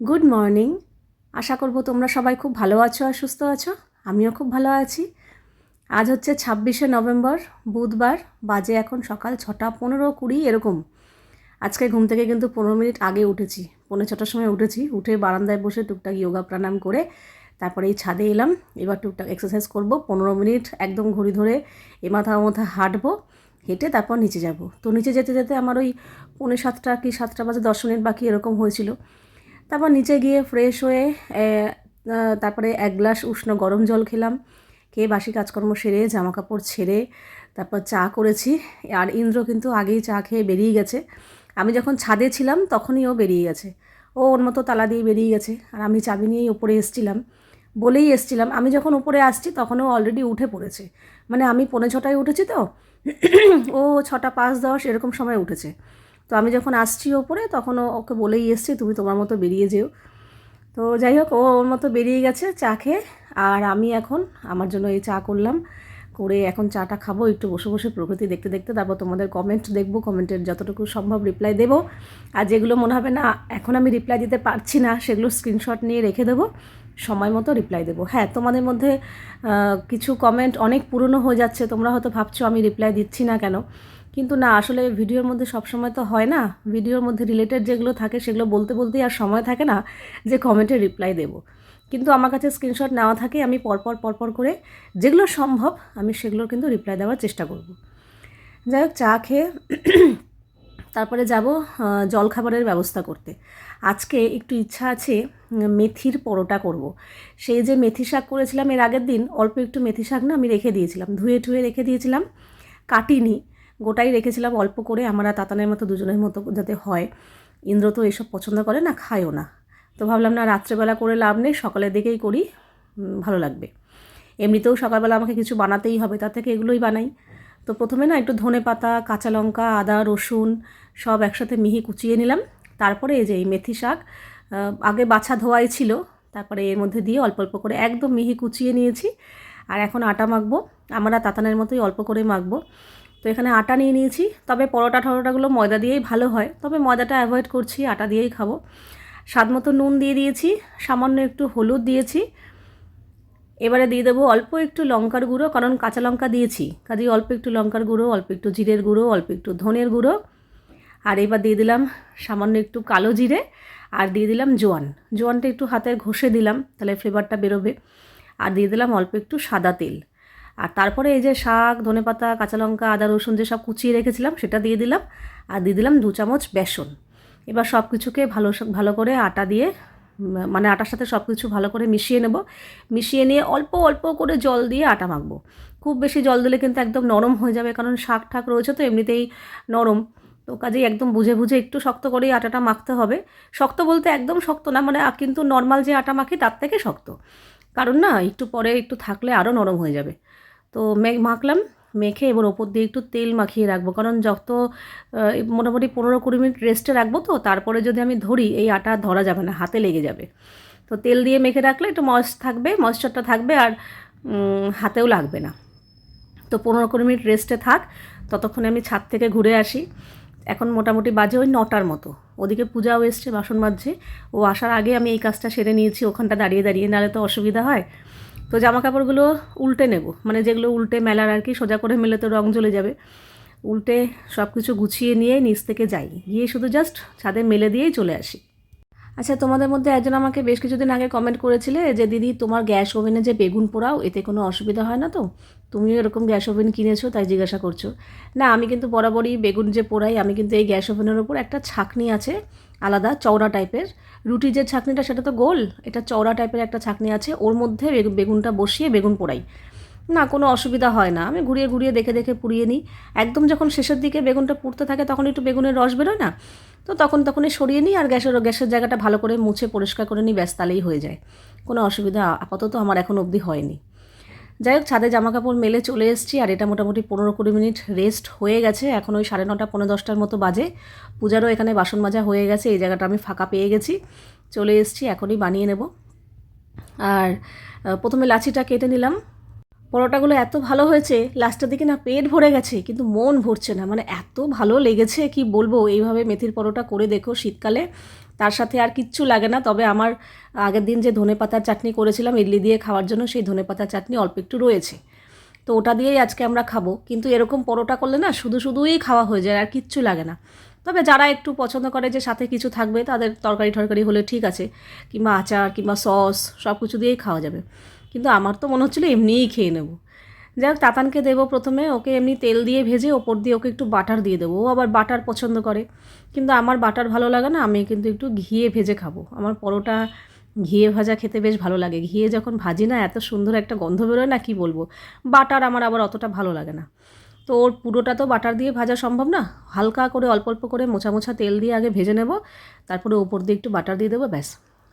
Good morning আশা করব তোমরা সবাই খুব ভালো আছো আর সুস্থ আছো। আমিও খুব ভালো আছি। আজ হচ্ছে ছাব্বিশে নভেম্বর, বুধবার, বাজে এখন সকাল ছটা পনেরো কুড়ি এরকম। আজকে ঘুম থেকে কিন্তু পনেরো মিনিট আগে উঠেছি। পনেরো ছটার সময় উঠেছি। উঠে বারান্দায় বসে টুকটাক যোগা প্রাণায়াম করে তারপরে এই ছাদে এলাম। এবার টুকটাক এক্সারসাইজ করব। পনেরো মিনিট একদম ঘড়ি ধরে এ মাথা মাথা হাঁটবো, হেঁটে তারপর নিচে যাব। তো নিচে যেতে যেতে আমার ওই পৌনে সাতটা কি সাতটা বাজে দশ মিনিট বাকি এরকম হয়েছিল। তারপর নিচে গিয়ে ফ্রেশ হয়ে তারপরে এক গ্লাস উষ্ণ গরম জল খেলাম। খেয়ে বাসি কাজকর্ম সেরে জামা কাপড় ছেড়ে তারপর চা করেছি। আর ইন্দ্র কিন্তু আগেই চা খেয়ে বেরিয়ে গেছে। আমি যখন ছাদে ছিলাম তখনই ও বেরিয়ে গেছে। ও ওর মতো তালা দিয়ে বেরিয়ে গেছে। আর আমি চাবি নিয়েই ওপরে এসছিলাম। বলেই এসছিলাম, আমি যখন উপরে আসছি তখন ও অলরেডি উঠে পড়েছে। মানে আমি পৌনে ছটায় উঠেছি তো। ও ছটা পাঁচ দশ এরকম সময় উঠেছে। তো আমি যখন আসছি ওপরে, তখন ওকে বলেই এসছি, তুমি তোমার মতো বেরিয়ে যেও। তো যাই হোক, ও ওর মতো বেরিয়ে গেছে চা খেয়ে, আর আমি এখন আমার জন্য এই চা করলাম। করে এখন চাটা খাব, একটু বসে বসে প্রকৃতি দেখতে দেখতে, তারপর তোমাদের কমেন্ট দেখব কমেন্টের যতটুকু সম্ভব রিপ্লাই দেবো। আর যেগুলো মনে হবে না, এখন আমি রিপ্লাই দিতে পারছি না, সেগুলো স্ক্রিনশট নিয়ে রেখে দেবো, সময় মতো রিপ্লাই দেবো। হ্যাঁ তোমাদের মধ্যে কিছু কমেন্ট অনেক পুরনো হয়ে যাচ্ছে, তোমরা হয়তো ভাবছ আমি রিপ্লাই দিচ্ছি না কেন? কিন্তু না, আসলে ভিডিওর মধ্যে সবসময় তো হয় না। ভিডিওর মধ্যে রিলেটেড যেগুলো থাকে সেগুলো বলতে বলতেই আর সময় থাকে না যে কমেন্টে রিপ্লাই দেবো। কিন্তু আমার কাছে স্ক্রিনশট নেওয়া থাকে, আমি পরপর পরপর করে যেগুলো সম্ভব আমি সেগুলোর কিন্তু রিপ্লাই দেওয়ার চেষ্টা করব। যাই হোক, চা খেয়ে তারপরে যাব জলখাবারের ব্যবস্থা করতে। আজকে একটু ইচ্ছা আছে মেথির পরোটা করব। সেই যে মেথি শাক করেছিলাম এর আগের দিন, অল্প একটু মেথি শাক না আমি রেখে দিয়েছিলাম ধুয়ে টুয়ে রেখে দিয়েছিলাম। কাটিনি গোটাই রেখেছিলাম অল্প করে, আমরা তাতানের মতো দুজনের মতো যাতে হয়। ইন্দ্র তো এসব পছন্দ করে না, খায়ও না। তো ভাবলাম, না, রাত্রেবেলা করে লাভ নেই, সকালের দিকেই করি ভালো লাগবে। এমনিতেও সকালবেলা আমাকে কিছু বানাতেই হবে, তার থেকে এগুলোই বানাই। তো প্রথমে না একটু ধনে পাতা, কাঁচা লঙ্কা, আদা, রসুন সব একসাথে মিহি কুচিয়ে নিলাম। তারপরে এই যে এই মেথি শাক আগে বাছা ধোয়াই ছিল, তারপরে এর মধ্যে দিয়ে অল্প অল্প করে একদম মিহি কুচিয়ে নিয়েছি। আর এখন আটা মাখবো, আমরা তাতানের মতোই অল্প করে মাখবো। তো এখানে আটা নিয়ে নিয়েছি। তবে পরোটা ঠরোটাগুলো ময়দা দিয়েই ভালো হয়। তবে ময়দাটা অ্যাভয়েড করছি, আটা দিয়েই খাব। স্বাদ মতো নুন দিয়ে দিয়েছি, সামান্য একটু হলুদ দিয়েছি। এবারে দিয়ে দেবো অল্প একটু লঙ্কার গুঁড়ো, কারণ কাঁচা লঙ্কা দিয়েছি। কাজেই অল্প একটু লঙ্কার গুঁড়ো, অল্প একটু জিরের গুঁড়ো, অল্প একটু ধনের গুঁড়ো। আর এবার দিয়ে দিলাম সামান্য একটু কালো জিরে আর দিয়ে দিলাম জোয়ান। জোয়ানটা একটু হাতে ঘষে দিলাম, তাহলে ফ্লেভারটা বেরোবে। আর দিয়ে দিলাম অল্প একটু সাদা তেল। আর তারপরে এই যে শাক, ধনেপাতা কাঁচা লঙ্কা আদা, রসুন যে সব কুচিয়ে রেখেছিলাম, সেটা দিয়ে দিলাম। আর দিয়ে দিলাম দু চামচ বেসন। এবার সব কিছুকে ভালো ভালো করে আটা দিয়ে মানে আটার সাথে সব কিছু ভালো করে মিশিয়ে নেব। মিশিয়ে নিয়ে অল্প অল্প করে জল দিয়ে আটা মাখবো। খুব বেশি জল দিলে কিন্তু একদম নরম হয়ে যাবে, কারণ শাক ঠাক রয়েছে তো এমনিতেই নরম। তো কাজেই একদম বুঝে বুঝে একটু শক্ত করেই আটাটা মাখতে হবে। শক্ত বলতে একদম শক্ত না মানে কিন্তু নর্মাল যে আটা মাখি তার থেকে শক্ত। কারণ না, একটু পরে একটু থাকলে আরও নরম হয়ে যাবে। তো মাখলাম, মেখে এবার ওপর দিয়ে একটু তেল মাখিয়ে রাখব। কারণ যত মোটামুটি পনেরো কুড়ি মিনিট রেস্টে রাখব তো, তারপরে যদি আমি ধরি, এই আটা ধরা যাবে না, হাতে লেগে যাবে। তো তেল দিয়ে মেখে রাখলে একটু ময়েস্ট থাকবে ময়েশ্চারটা থাকবে আর হাতেও লাগবে না। তো পনেরো কুড়ি মিনিট রেস্টে থাক, ততক্ষণে আমি ছাদ থেকে ঘুরে আসি। এখন মোটামুটি বাজে ওই নটার মতো। ওদিকে পূজাও এসছে, বাসন মাজছে। ও আসার আগে আমি এই কাজটা সেরে নিয়েছি, ওখানটা দাঁড়িয়ে দাঁড়িয়ে, নাহলে তো অসুবিধা হয়। তো জামা কাপড়গুলো উল্টে নেব। মানে যেগুলো উল্টে মেলার আর কি, সোজা করে মেলে তো রং জ্বলে যাবে। উল্টে সব কিছু গুছিয়ে নিয়ে নিচ থেকে যাই। গিয়ে শুধু জাস্ট ছাদে মেলে দিয়েই চলে আসি। আচ্ছা তোমাদের মধ্যে একজন আমাকে বেশ কিছুদিন আগে কমেন্ট করেছিলে যে, দিদি, তোমার গ্যাস ওভেনে যে বেগুন পোড়াও, এতে কোনো অসুবিধা হয় না তো? তুমিও এরকম গ্যাস ওভেন কিনেছো, তাই জিজ্ঞাসা করছ। না, আমি কিন্তু বরাবরই বেগুন যে পোড়াই, আমি কিন্তু এই গ্যাস ওভেনের ওপর একটা ছাকনি আছে। আলাদা চওড়া টাইপের। রুটি যে ছাকনিটা, সেটা তো গোল। এটা চওড়া টাইপের একটা ছাকনি আছে। ওর মধ্যে বেগু- বেগুনটা বসিয়ে বেগুন পোড়াই। না, কোনো অসুবিধা হয় না। আমি ঘুরিয়ে ঘুরিয়ে দেখে দেখে পুড়িয়ে নিই। একদম যখন শেষের দিকে বেগুনটা পুড়তে থাকে, তখন একটু বেগুনের রস বেরোয় না? তো তখন তখনই সরিয়ে নিই আর গ্যাসের গ্যাসের জায়গাটা ভালো করে মুছে পরিষ্কার করে নিই, ব্যাস তাহলেই হয়ে যায়। কোনো অসুবিধা আপাতত আমার এখন অবধি হয়নি। যাই হোক, ছাদে জামা কাপড় মেলে চলে এসেছি, আর এটা মোটামুটি পনেরো কুড়ি মিনিট রেস্ট হয়ে গেছে। এখন ওই সাড়ে নটা পনেরো দশটার মতো বাজে। পূজারও এখানে বাসন মাজা হয়ে গেছে, এই জায়গাটা আমি ফাঁকা পেয়ে গেছি। চলে এসেছি, এখনই বানিয়ে নেব। আর প্রথমে লাচিটা কেটে নিলাম। পরোটাগুলো এত ভালো হয়েছে, লাস্টের দিকে না পেট ভরে গেছে, কিন্তু মন ভরছে না। মানে এত ভালো লেগেছে, কি বলব? এইভাবে মেথির পরোটা করে দেখো শীতকালে। তার সাথে আর কিচ্ছু লাগে না। তবে আমার আগের দিন যে ধনে পাতার চাটনি করেছিলাম, ইডলি দিয়ে খাওয়ার জন্য সেই ধনে পাতার চাটনি অল্প একটু রয়েছে। তো ওটা দিয়েই আজকে আমরা খাব। কিন্তু এরকম পরোটা করলে না শুধু শুধুই খাওয়া হয়ে যায়, আর কিচ্ছু লাগে না। তবে যারা একটু পছন্দ করে যে সাথে কিছু থাকবে, তাদের তরকারি টরকারি হলে ঠিক আছে। কিংবা আচার কিংবা সস সব কিছু দিয়েই খাওয়া যাবে। কিন্তু আমার তো মনে হচ্ছিল এমনিই খেয়ে নেব। যাই হোক তাতানকে দেবো প্রথমে। ওকে এমনি তেল দিয়ে ভেজে ওপর দিয়ে ওকে একটু বাটার দিয়ে দেবো। ও আবার বাটার পছন্দ করে। কিন্তু আমার বাটার ভালো লাগে না, আমি কিন্তু একটু ঘিয়ে ভেজে খাব। আমার পরোটা ঘিয়ে ভাজা খেতে বেশ ভালো লাগে। ঘিয়ে যখন ভাজি না, এত সুন্দর একটা গন্ধ বেরোয় না, কি বলব? বাটার আমার আবার অতটা ভালো লাগে না। তো ওর পুরোটা তো বাটার দিয়ে ভাজা সম্ভব না। হালকা করে, অল্প অল্প করে মোছা মোছা তেল দিয়ে আগে ভেজে নেব। তারপরে ওপর দিয়ে একটু বাটার দিয়ে দেবো, ব্যাস।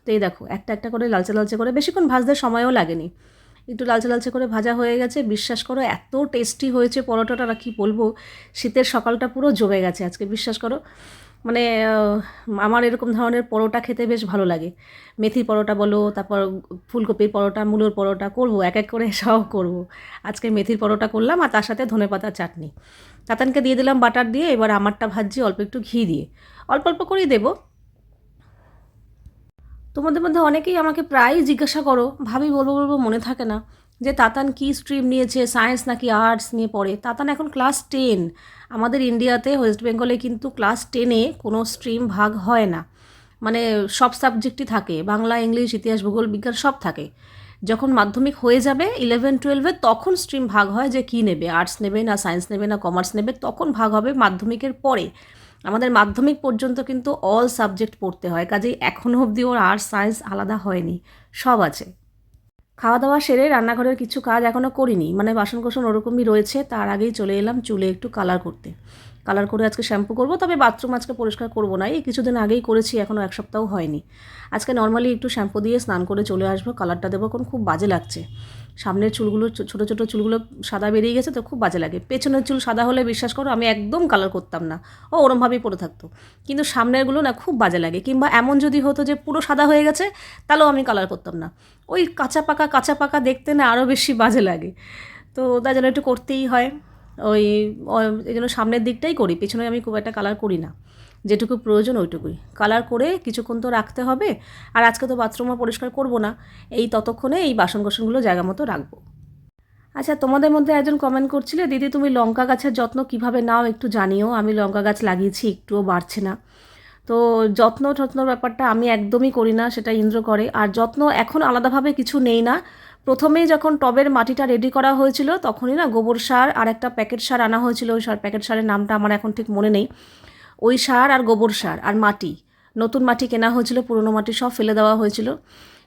তো এই দেখো, একটা একটা করে লালচে লালচে করে। বেশিক্ষণ ভাজতে সময়ও লাগেনি। একটু লালচে লালচে করে ভাজা হয়ে গেছে। বিশ্বাস করো, এত টেস্টি হয়েছে পরোটাটা, আর কি বলব, শীতের সকালটা পুরো জমে গেছে আজকে, বিশ্বাস করো। মানে আমার এরকম ধরনের পরোটা খেতে বেশ ভালো লাগে। মেথি পরোটা বলো, তারপর ফুলকপির পরোটা, মূলোর পরোটা করব, এক এক করে সব করব। আজকে মেথির পরোটা করলাম, আর তার সাথে ধনে পাতার চাটনি। তাতানকে দিয়ে দিলাম বাটার দিয়ে, এবার আমারটা ভাজছি অল্প একটু ঘি দিয়ে। অল্প অল্প করেই দেবো। তোমাদের মধ্যে অনেকেই আমাকে প্রায়ই জিজ্ঞাসা করো, ভাবি বলব বলব মনে থাকে না, যে তাতান কি স্ট্রিম নিয়েছে সায়েন্স নাকি আর্টস নিয়ে পড়ে? তাতান এখন ক্লাস টেন আমাদের ইন্ডিয়াতে ওয়েস্ট বেঙ্গলে কিন্তু ক্লাস টেনে কোনো স্ট্রিম ভাগ হয় না। মানে সব সাবজেক্টই থাকে, বাংলা, ইংলিশ, ইতিহাস, ভূগোল, বিজ্ঞান সব থাকে। যখন মাধ্যমিক হয়ে যাবে ইলেভেন টুয়েলভে তখন স্ট্রিম ভাগ হয় যে কী নেবে আর্টস নেবে না সায়েন্স নেবে না কমার্স নেবে, তখন ভাগ হবে মাধ্যমিকের পরে। আমাদের মাধ্যমিক পর্যন্ত কিন্তু অল সাবজেক্ট পড়তে হয়, কাজেই এখনও অবধি ওর আর্টস সায়েন্স আলাদা হয়নি, সব আছে। খাওয়া দাওয়া সেরে রান্নাঘরের কিছু কাজ এখনও করিনি মানে বাসন কোসন ওরকমই রয়েছে, তার আগেই চলে এলাম চুলে একটু কালার করতে। কালার করে আজকে শ্যাম্পু করব, তবে বাথরুম আজকে পরিষ্কার করব না, এই কিছুদিন আগেই করেছি এখনও এক সপ্তাহ হয়নি। আজকে নর্মালি একটু শ্যাম্পু দিয়ে স্নান করে চলে আসব কালারটা দেবো কোন খুব বাজে লাগছে। সামনের চুলগুলো ছোটো ছোটো চুলগুলো সাদা বেরিয়ে গেছে তো খুব বাজে লাগে। পেছনের চুল সাদা হলে বিশ্বাস করো আমি একদম কালার করতাম না। ও ওরমভাবেই পড়ে থাকতো। কিন্তু সামনেরগুলো না খুব বাজে লাগে। কিংবা এমন যদি হতো যে পুরো সাদা হয়ে গেছে, তাহলেও আমি কালার করতাম না। ওই কাঁচা পাকা কাঁচা পাকা দেখতে না আরও বেশি বাজে লাগে। তো তাই জন্য একটু করতেই হয়। ওই এই জন্য সামনের দিকটাই করি। পেছনে আমি খুব একটা কালার করি না। যেটুকু প্রয়োজন ওইটুকুই। কালার করে কিছুক্ষণ তো রাখতে হবে, আর আজকে তো বাথরুমও পরিষ্কার করব না। এই ততক্ষণে এই বাসন কোসনগুলো জায়গা মতো রাখব। আচ্ছা তোমাদের মধ্যে একজন কমেন্ট করছিলে, দিদি, তুমি লঙ্কা গাছের যত্ন কীভাবে নাও একটু জানিও? আমি লঙ্কা গাছ লাগিয়েছি, একটুও বাড়ছে না। তো যত্ন টত্নর ব্যাপারটা আমি একদমই করি না, সেটা ইন্দ্র করে। আর যত্ন এখন আলাদাভাবে কিছু নেই না। প্রথমেই যখন টবের মাটিটা রেডি করা হয়েছিল, তখনই না গোবর সার আর একটা প্যাকেট সার আনা হয়েছিল। ওই সার প্যাকেট সারের নামটা আমার এখন ঠিক মনে নেই। ওই সার আর গোবর সার আর মাটি। নতুন মাটি কেনা হয়েছিল, পুরনো মাটি সব ফেলে দেওয়া হয়েছিল।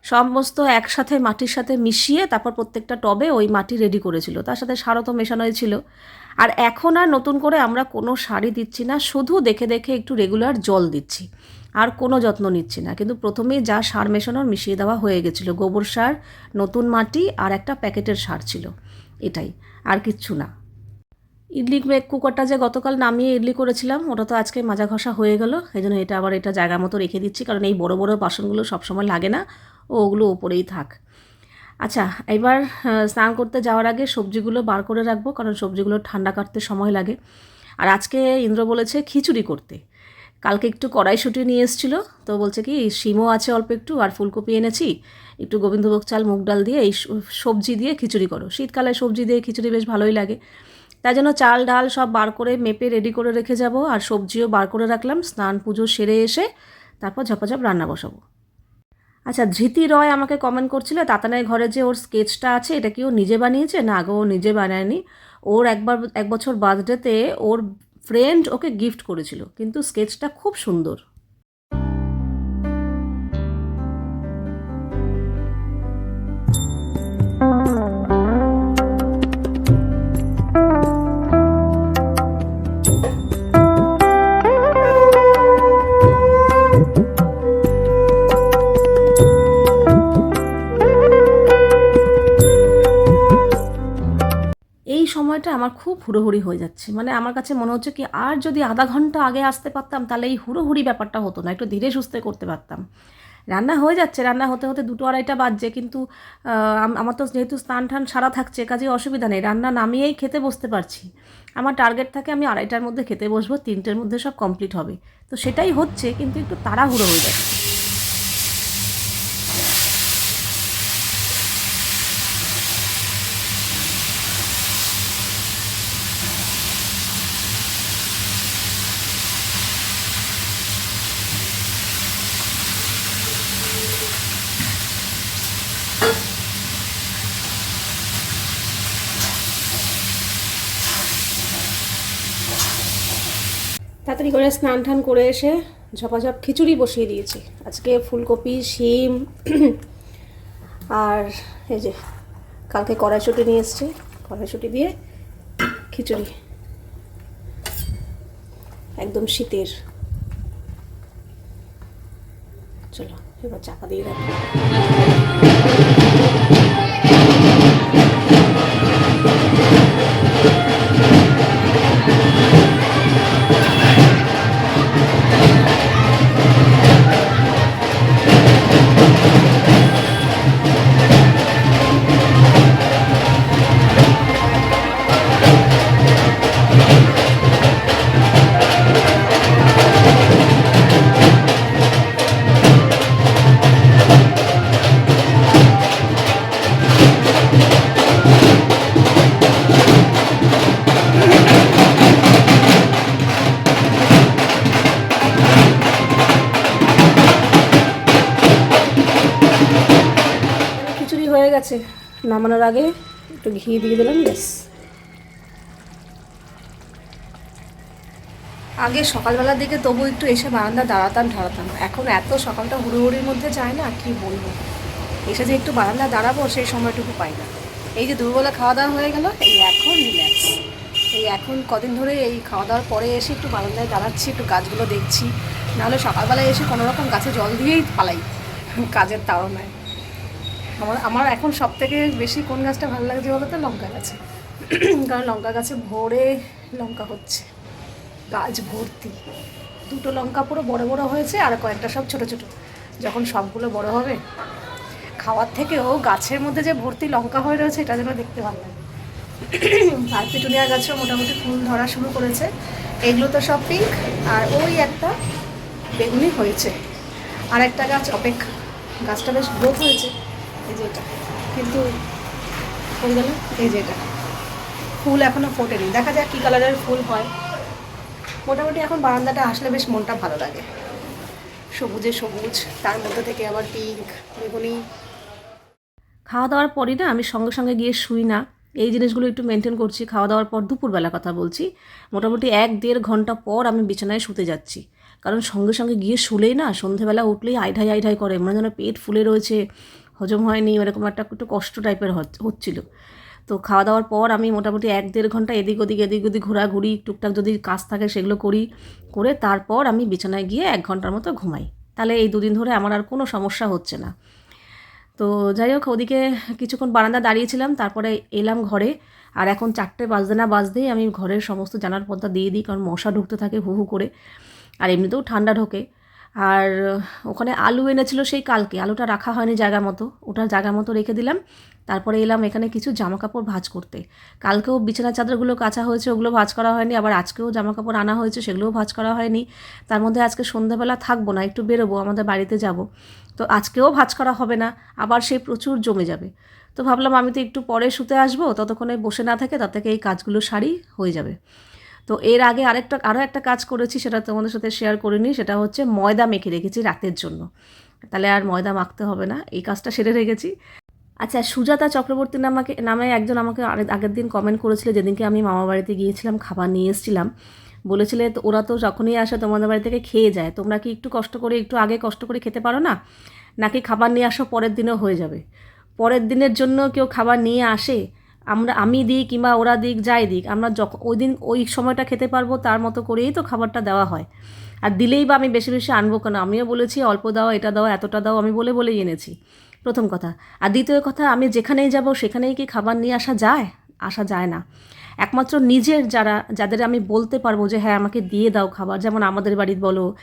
সমস্ত একসাথে মাটির সাথে মিশিয়ে তারপর প্রত্যেকটা টবে ওই মাটি রেডি করেছিল। তার সাথে সারও তো মেশানোই ছিল। আর এখন আর নতুন করে আমরা কোনো সারই দিচ্ছি না, শুধু দেখে দেখে একটু রেগুলার জল দিচ্ছি। আর কোনো যত্ন নিচ্ছি না। কিন্তু প্রথমেই যা সার মেশানোর মিশিয়ে দেওয়া হয়ে গেছিল। গোবর সার, নতুন মাটি আর একটা প্যাকেটের সার ছিল। এটাই। আর কিচ্ছু না। ইডলি কুকারটা যে গতকাল নামিয়ে ইডলি করেছিলাম, ওটা তো আজকে মাজা ঘষা হয়ে গেল। এই জন্য এটা আবার এটা জায়গা মতো রেখে দিচ্ছি, কারণ এই বড় বড় বাসনগুলো সবসময় লাগে না, ও ওগুলো ওপরেই থাক। আচ্ছা এবার স্নান করতে যাওয়ার আগে সবজিগুলো বার করে রাখব, কারণ সবজিগুলো ঠান্ডা কাটতে সময় লাগে। আর আজকে ইন্দ্র বলেছে খিচুড়ি করতে। কালকে একটু কড়াইশুটি নিয়ে এসেছিল, তো বলছে কি, শিমও আছে অল্প একটু, আর ফুলকপি এনেছি। একটু গোবিন্দভোগ চাল, মুগ ডাল দিয়ে এই সবজি দিয়ে খিচুড়ি করো। শীতকালে সবজি দিয়ে খিচুড়ি বেশ ভালোই লাগে। তাই জন্য চাল, ডাল সব বার করে মেপে রেডি করে রেখে যাব আর সবজিও বার করে রাখলাম, স্নান পুজো সেরে এসে তারপর ঝপাঝপ রান্না বসাবো। আচ্ছা ধৃতি রয় আমাকে কমেন্ট করছিল তাতানের ঘরে যে ওর স্কেচটা আছে, এটা কি ও নিজে বানিয়েছে? না আগে ও নিজে বানায়নি। ওর একবার, এক বছর বার্থডেতে ওর ফ্রেন্ড ওকে গিফট করেছিল, কিন্তু স্কেচটা খুব সুন্দর। সময়টা আমার খুব হুড়োহুড়ি হয়ে যাচ্ছে। মানে আমার কাছে মনে হচ্ছে কি, আর যদি আধা ঘণ্টা আগে আসতে পারতাম, তাহলে এই হুড়োহুড়ি ব্যাপারটা হতো না, একটু ধীরে সুস্থে করতে পারতাম। রান্না হয়ে যাচ্ছে, রান্না হতে হতে দুটো আড়াইটা বাজছে, কিন্তু আমার তো যেহেতু স্নান টান সারা থাকছে, কাজে অসুবিধা নেই, রান্না নামিয়েই খেতে বসতে পারছি। আমার টার্গেট থাকে আমি আড়াইটার মধ্যে খেতে বসবো, তিনটের মধ্যে সব কমপ্লিট হবে। তো সেটাই হচ্ছে, কিন্তু একটু তাড়াহুড়ো হয়ে যাচ্ছে। তাড়াতাড়ি করে স্নান টান করে এসে ঝপাঝপ খিচুড়ি বসিয়ে দিয়েছি। আজকে ফুলকপি, শিম, আর এই যে কালকে কড়াইশুটি নিয়ে এসেছি। কড়াইশুটি দিয়ে খিচুড়ি। একদম শীতের। চলো, এবার চাপা দিয়ে রাখি। নামানোর আগে একটু ঘি দিয়ে দিলাম, ব্যাস। আগে সকালবেলার দিকে তবু একটু এসে বারান্দা দাঁড়াতাম ঢাড়াতাম এখন এত সকালটা হুড়োহুড়ির মধ্যে যায় না, কি বলব? এসে যে একটু বারান্দা দাঁড়াবো, সেই সময়টুকু পাই না। এই যে দুপুরবেলা খাওয়া দাওয়া হয়ে গেল, এই এখন রিল্যাক্স এই এখন কদিন ধরে এই খাওয়া দাওয়ার পরে এসে একটু বারান্দায় দাঁড়াচ্ছি, একটু গাছগুলো দেখছি। নাহলে সকালবেলায় এসে কোনো রকম গাছে জল দিয়েই পালাই, কাজের তাড়নায়। আমার আমার এখন সব থেকে বেশি কোন গাছটা ভালো লাগছে বলো তো লঙ্কা গাছে। কারণ লঙ্কা গাছে ভরে লঙ্কা হচ্ছে। গাছ ভর্তি। দুটো লঙ্কা পুরো বড় বড় হয়েছে আর কয়েকটা সব ছোট ছোট। যখন সবগুলো বড় হবে, খাওয়ার থেকেও গাছের মধ্যে যে ভর্তি লঙ্কা হয়ে রয়েছে, এটা যেন দেখতে ভালো লাগে। আর পিটুনিয়া গাছেও মোটামুটি ফুল ধরা শুরু করেছে। এগুলো তো সব পিঙ্ক আর ওই একটা বেগুনি হয়েছে। আর একটা গাছ অপেক্ষা। গাছটা বেশ গ্রোথ হয়েছে। এই যে কিন্তু হয়ে গেল এই যে ফুল এখনও ফোটেনি। দেখা যাক কী কালারের ফুল হয়। মোটামুটি এখন বারান্দাটা আসলে বেশ মনটা ভালো লাগে। সবুজে সবুজ, তার মধ্যে থেকে আবার পিঙ্ক বেগুনি। খাওয়া দাওয়ার পরই না আমি সঙ্গে সঙ্গে গিয়ে শুই না। এই জিনিসগুলো একটু মেনটেন করছি। খাওয়া দাওয়ার পর দুপুরবেলা কথা বলছি। মোটামুটি এক দেড় ঘণ্টা পর আমি বিছানায় শুতে যাচ্ছি। কারণ সঙ্গে সঙ্গে গিয়ে শুলেই না সন্ধেবেলা উঠলেই আইঢাই আইঢাই করে। মনে যেন পেট ফুলে রয়েছে। হজম হয়নি, এরকম একটা একটু কষ্ট টাইপের হচ্ছিল। তো খাওয়া দাওয়ার পর আমি মোটামুটি এক দেড় ঘণ্টা এদিক ওদিক এদিক ওদিক ঘোরাঘুরি, টুকটাক যদি কাজ থাকে সেগুলো করি, করে তারপর আমি বিছানায় গিয়ে এক ঘণ্টার মতো ঘুমাই। তাহলে এই দুদিন ধরে আমার আর কোনো সমস্যা হচ্ছে না। তো যাই হোক, ওদিকে কিছুক্ষণ বারান্দা দাঁড়িয়েছিলাম, তারপরে এলাম ঘরে। আর এখন চারটে বাজতে না বাজতেই আমি ঘরের সমস্ত জানার পর্দা দিয়ে দিই, কারণ মশা ঢুকতে থাকে হু হু করে। আর এমনিতেও ঠান্ডা ঢোকে। আর ওখানে আলু এনেছিল সেই কালকে। আলুটা রাখা হয়নি জায়গা মতো। ওটা জায়গা মতো রেখে দিলাম। তারপরে এলাম এখানে কিছু জামা কাপড় ভাঁজ করতে। কালকেও বিছানা চাদরগুলো কাঁচা হয়েছে, ওগুলো ভাজ করা হয়নি। আবার আজকেও জামা কাপড় আনা হয়েছে, সেগুলোও ভাজ করা হয়নি। তার মধ্যে আজকে সন্ধ্যাবেলা থাকব না, একটু বেরোবো, আমাদের বাড়িতে যাব। তো আজকেও ভাজ করা হবে না, আবার সেই প্রচুর জমে যাবে। তো ভাবলাম আমি তো একটু পরে শুতে আসব, ততক্ষণে বসে না থাকে তার থেকে এই কাজগুলো সারি হয়ে যাবে। তো এর আগে আরেকটা আরও একটা কাজ করেছি, সেটা তোমাদের সাথে শেয়ার করিনি, সেটা হচ্ছে ময়দা মেখে রেখেছি রাতের জন্য। তাহলে আর ময়দা মাখতে হবে না, এই কাজটা সেরে রেখেছি। আচ্ছা সুজাতা চক্রবর্তী নামাকে, নামে একজন আমাকে আগের দিন কমেন্ট করেছিল, যেদিনকে আমি মামা বাড়িতে গিয়েছিলাম, খাবার নিয়ে এসেছিলাম। বলেছিলে, তো ওরা তো যখনই আসে, তোমাদের বাড়ি থেকে খেয়ে যায়, তোমরা কি একটু কষ্ট করে, একটু আগে কষ্ট করে খেতে পারো না? নাকি খাবার নিয়ে আসো পরের দিনেও হয়ে যাবে? পরের দিনের জন্য কেউ খাবার নিয়ে আসে আমরা, আমি দিক কিংবা ওরা দিক, যাই দিক, আমরা যখন ওই দিন ওই সময়টা খেতে পারব, তার মতো করেই তো খাবারটা দেওয়া হয়। আর দিলেই বা আমি বেশি বেশি আনব কেন? আমিও বলেছি, অল্প দাও, এটা দাও, এতটা দাও, আমি বলে বলেই এনেছি। প্রথম কথা। আর দ্বিতীয় কথা, আমি যেখানেই যাব, সেখানেই কি খাবার নিয়ে আসা যায়? আসা যায় না। একমাত্র নিজের যারা, যাদের আমি বলতে পারব যে হ্যাঁ আমাকে দিয়ে দাও খাবার। যেমন আমাদের বাড়ির বলো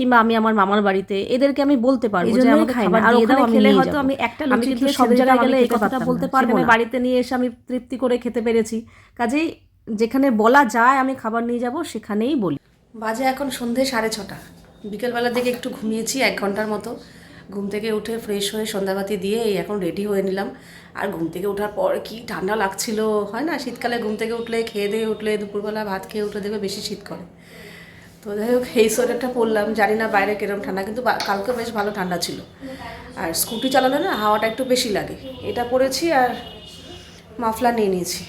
কিংবা আমি আমার মামার বাড়িতে এদেরকে আমি বলতে পারব যে আমাকে খাবার দিয়ে দাও আমি খেলে হয়তো আমি একটা লুচি খেয়ে সব জায়গায় গেলে এই কথাটা বলতে পারব না। বাড়িতে নিয়ে এসে আমি তৃপ্তি করে খেতে পেরেছি। কাজেই যেখানে বলা যায় আমি খাবার নিয়ে যাব সেখানেই বলি। বাজে এখন সন্ধে সাড়ে ছটা। বিকেলবেলার দিকে একটু ঘুমিয়েছি এক ঘণ্টার মতো। ঘুম থেকে উঠে ফ্রেশ হয়ে সন্ধ্যাবাতি দিয়ে এই এখন রেডি হয়ে নিলাম। আর ঘুম থেকে ওঠার পর কি ঠান্ডা লাগছিল হয় না? শীতকালে ঘুম থেকে উঠলে খেয়ে দিয়ে উঠলে দুপুরবেলা ভাত খেয়ে উঠলে দেখবে বেশি শীত করে। তো যাই হোক, এই সোয়েটারটা পরলাম, জানি না বাইরে কিরম ঠান্ডা, কিন্তু কালকে বেশ ভালো ঠান্ডা ছিল। আর স্কুটি চালালে না হাওয়াটা একটু বেশি লাগে। এটা পরেছি আর মাফলা নিয়ে নিয়েছি।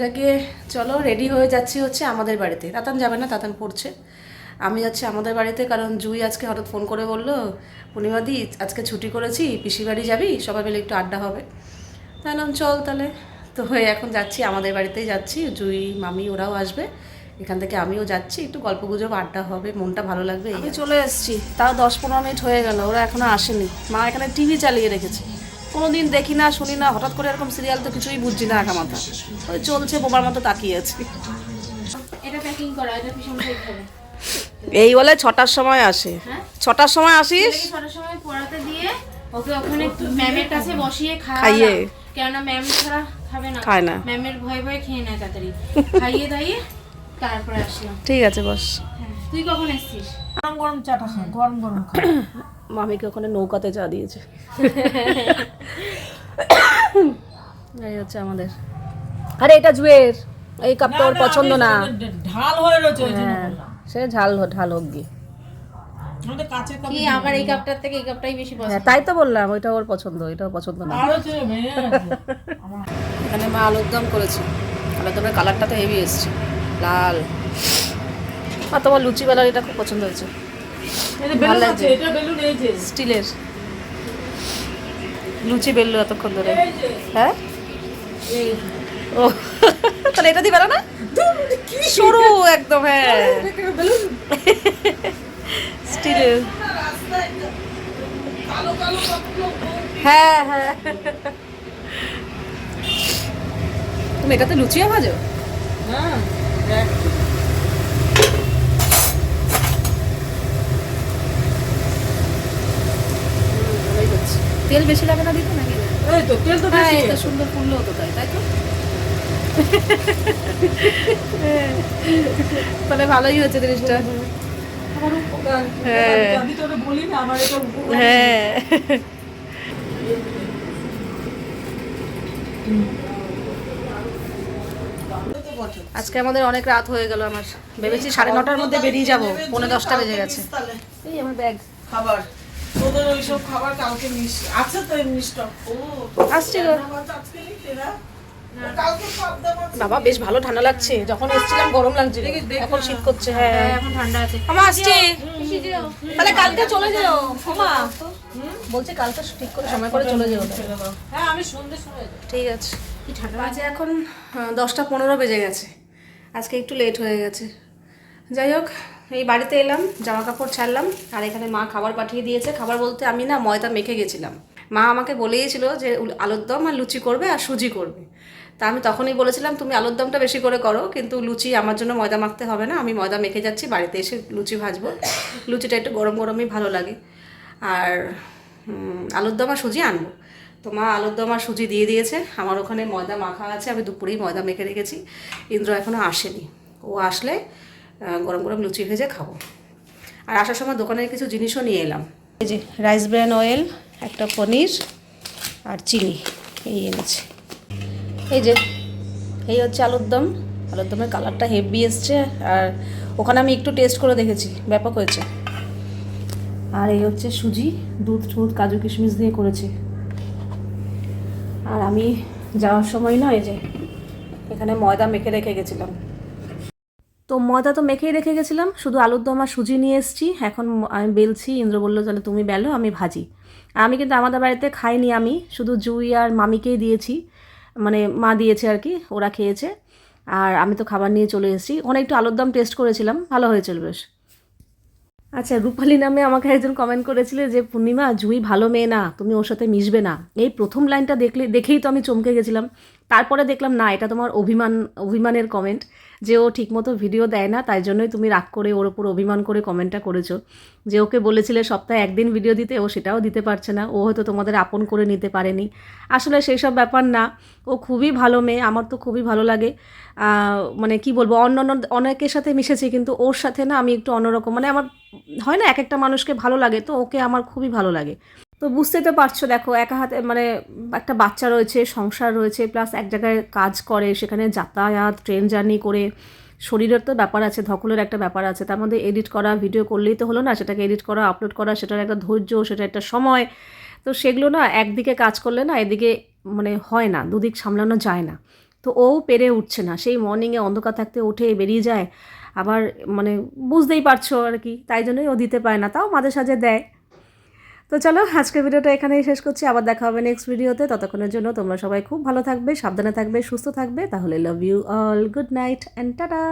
যাকে চলো রেডি হয়ে যাচ্ছি হচ্ছে আমাদের বাড়িতে। তাতান যাবে না, তাতান পড়ছে। আমি যাচ্ছি আমাদের বাড়িতে, কারণ জুই আজকে হঠাৎ ফোন করে বলল পূর্ণিমাদি আজকে ছুটি করেছি পিসি বাড়ি যাবি? সবাই মিলে একটু আড্ডা হবে। তাহলে চল তাহলে। তো হয়ে, এখন যাচ্ছি, আমাদের বাড়িতেই যাচ্ছি। জুই, মামি, ওরাও আসবে। এখান থেকে আমিও যাচ্ছি একটু গল্প গুজব আড্ডা হবে মনটা ভালো লাগবে আমি চলে এসেছি তাও দশ পনেরো মিনিট হয়ে গেল ওরা এখনও আসেনি। মা এখানে টিভি চালিয়ে রেখেছে। কোনোদিন দেখি না শুনি না হঠাৎ করে এরকম সিরিয়াল তো কিছুই বুঝছি না একা মাথা ওই চলছে বোবার মতো তাকিয়ে আছি। এটা প্যাকিং করা এটা ভীষণ এই বলে ছটার সময় আসে। হ্যাঁ? ছটার সময় আসিস? ছেলেকে ছটার সময় পড়াতে দিয়ে ওকে ওখানে ম্যামের কাছে বসিয়ে খাইয়ে। খাইয়ে। কেননা ম্যাম ছাড়া খাবে না। খায় না। ম্যামের ভয়ে ভয়ে খেয়ে নেয় তাড়াতাড়ি। খাইয়ে দাইয়ে তারপরে আসলাম। ঠিক আছে বস। হ্যাঁ তুই কখন এসছিস? গরম গরম চাটা খাও গরম গরম খাও মামিকে ওখানে নৌকাতে চা দিয়েছে? এই হচ্ছে আমাদের। আরে এটা জুয়ের। এই কাপটা ওর পছন্দ না। ঢাল হয়ে রয়েছে হ্যাঁ সে ঝাল ঢাল হোক গিয়ে। আমার এই কাপটার থেকে এই কাপটাই বেশি পছন্দ? হ্যাঁ তাই তো বললাম ওইটা ওর পছন্দ ওইটাও পছন্দ না। এখানে মা আলুর দম করেছে। আলুর দমের কালারটা তো হেভি এসছে। লাল। আর তোমার লুচি বেলার এটা খুব পছন্দ হয়েছে। স্টিলের। লুচি বেললো এতক্ষণ ধরে। হ্যাঁ? ও। তাহলে এটা দিয়ে বেরো না? সরু একদম হ্যাঁ। স্টিলের। হ্যাঁ হ্যাঁ। তুমি এটাতে লুচিও ভাজো? হ্যাঁ। তেল বেশি লাগে না দিতে নাকি? এই তো তেল তো হ্যাঁ বেশি। এটা সুন্দর ফুললো হতো তাই তাই তো? তাহলে ভালোই হচ্ছে জিনিসটা। হ্যাঁ। আমি তোরে বলি না আমার এটা উপকার হ্যাঁ আজকে আমাদের অনেক রাত হয়ে গেল আমার। ভেবেছি সাড়ে নটার মধ্যে বেরিয়ে যাব। পৌনে দশটা বেজে গেছে। এই আমার ব্যাগ। খাবার। তোদের ওইসব খাবার কালকে মিস আছে তো এমনি স্টক ও আসছি গো। মাছ বাবা বেশ ভালো ঠান্ডা লাগছে। যখন এসেছিলাম গরম লাগছিল এখন শীত করছে হ্যাঁ। হ্যাঁ এখন ঠান্ডা আছে। আমার আসছি। তাহলে কালকে চলে যাও। ক্ষমা বলছে কালকে ঠিক করে সময় করে চলে যাও। হ্যাঁ আমি সন্ধ্যে সময় ঠিক আছে। কি ঠান্ডা বাজে এখন দশটা পনেরো বেজে গেছে। আজকে একটু লেট হয়ে গেছে। যাই হোক, এই বাড়িতে এলাম জামা কাপড় ছাড়লাম, আর এখানে মা খাবার পাঠিয়ে দিয়েছে। খাবার বলতে আমি না ময়দা মেখে গেছিলাম। মা আমাকে বলেইছিল যে আলুর দম আর লুচি করবে আর সুজি করবে। তা আমি তখনই বলেছিলাম, তুমি আলুর দমটা বেশি করে করো, কিন্তু লুচি আমার জন্য ময়দা মাখতে হবে না। আমি ময়দা মেখে যাচ্ছি, বাড়িতে এসে লুচি ভাজবো। লুচিটা একটু গরম গরমই ভালো লাগে। আর আলুর দম আর সুজি আনব। তো মা আলুর দম আর সুজি দিয়ে দিয়েছে। আমার ওখানে ময়দা মাখা আছে, আমি দুপুরেই ময়দা মেখে রেখেছি। ইন্দ্র এখনও আসেনি। ও আসলে গরম গরম লুচি ভেজে খাব। আর আসার সময় দোকানের কিছু জিনিসও নিয়ে এলাম। এই যে রাইস ব্র্যান অয়েল, একটা পনির আর চিনি, এই এনেছি। এই যে, এই হচ্ছে আলুর দম আলুর দমের কালারটা হেভি এসছে আর ওখানে আমি একটু টেস্ট করে দেখেছি, ব্যাপক হয়েছে। আর এই হচ্ছে সুজি, দুধ টুধ কাজু কিশমিশ দিয়ে করেছি। আর আমি যাওয়ার সময় না এই যে এখানে ময়দা মেখে রেখে গেছিলাম। তো ময়দা তো মেখেই রেখে গেছিলাম, শুধু আলুর দম আর সুজি নিয়ে এসেছি। এখন আমি বেলছি, ইন্দ্র বলল, তাহলে তুমি বেলো, আমি ভাজি। আমি কিন্তু আমাদের বাড়িতে খাইনি আমি, শুধু জুই আর মামিকেই দিয়েছি মানে মা দিয়েছে আর কি, ওরা খেয়েছে। আর আমি তো খাবার নিয়ে চলে এসেছি। ওখানে একটু আলুর দম টেস্ট করেছিলাম, ভালো হয়েছিল বেশ। আচ্ছা রূপালী নামে আমাকে একজন কমেন্ট করেছিল যে, পূর্ণিমা, জুই ভালো মেয়ে না, তুমি ওর সাথে মিশবে না। এই প্রথম লাইনটা দেখলে, দেখেই তো আমি চমকে গেছিলাম। তারপরে দেখলাম, না, এটা তোমার অভিমান, অভিমানের কমেন্ট যে ও ঠিকমতো ভিডিও দেয় না, তাই জন্যই তুমি রাগ করে ওর ওপর অভিমান করে কমেন্টটা করেছ। যে ওকে বলেছিলে সপ্তাহে একদিন ভিডিও দিতে, ও সেটাও দিতে পারছে না। ও হয়তো তোমাদের আপন করে নিতে পারেনি। আসলে সেই সব ব্যাপার না। ও খুবই ভালো মেয়ে, আমার তো খুবই ভালো লাগে। মানে কি বলব অন্য অন্য অনেকের সাথে মিশেছি, কিন্তু ওর সাথে না আমি একটু অন্যরকম মানে আমার, হয় না, এক একটা মানুষকে ভালো লাগে, তো ওকে আমার খুবই ভালো লাগে। তো বুঝতে তো পারছ, দেখো, একা হাতে মানে একটা বাচ্চা রয়েছে, সংসার রয়েছে প্লাস এক জায়গায় কাজ করে, সেখানে যাতায়াত ট্রেন জার্নি করে, শরীরের তো ব্যাপার আছে, ধকলের একটা ব্যাপার আছে, তার মধ্যে এডিট করা ভিডিও করলেই তো হলো না, সেটাকে এডিট করা আপলোড করা, সেটার একটা ধৈর্য সেটা একটা সময়, তো সেগুলো না একদিকে কাজ করলে না এদিকে মানে হয় না, দুদিক সামলানো যায় না, তো ও পেরে উঠছে না, সেই মর্নিংয়ে অন্ধকার থাকতে উঠে বেরিয়ে যায়, আবার মানে বুঝতেই পারছ আর কি, তাই জন্যই ও দিতে পায় না, তাও মাঝে সাঝে দেয়। তো চলো, আজকের ভিডিওটা এখানেই শেষ করছি। আবার দেখা হবে নেক্সট ভিডিওতে। ততক্ষণের জন্য তোমরা সবাই খুব ভালো থাকবে, সাবধানে থাকবে, সুস্থ থাকবে। তাহলে love you all good night and tata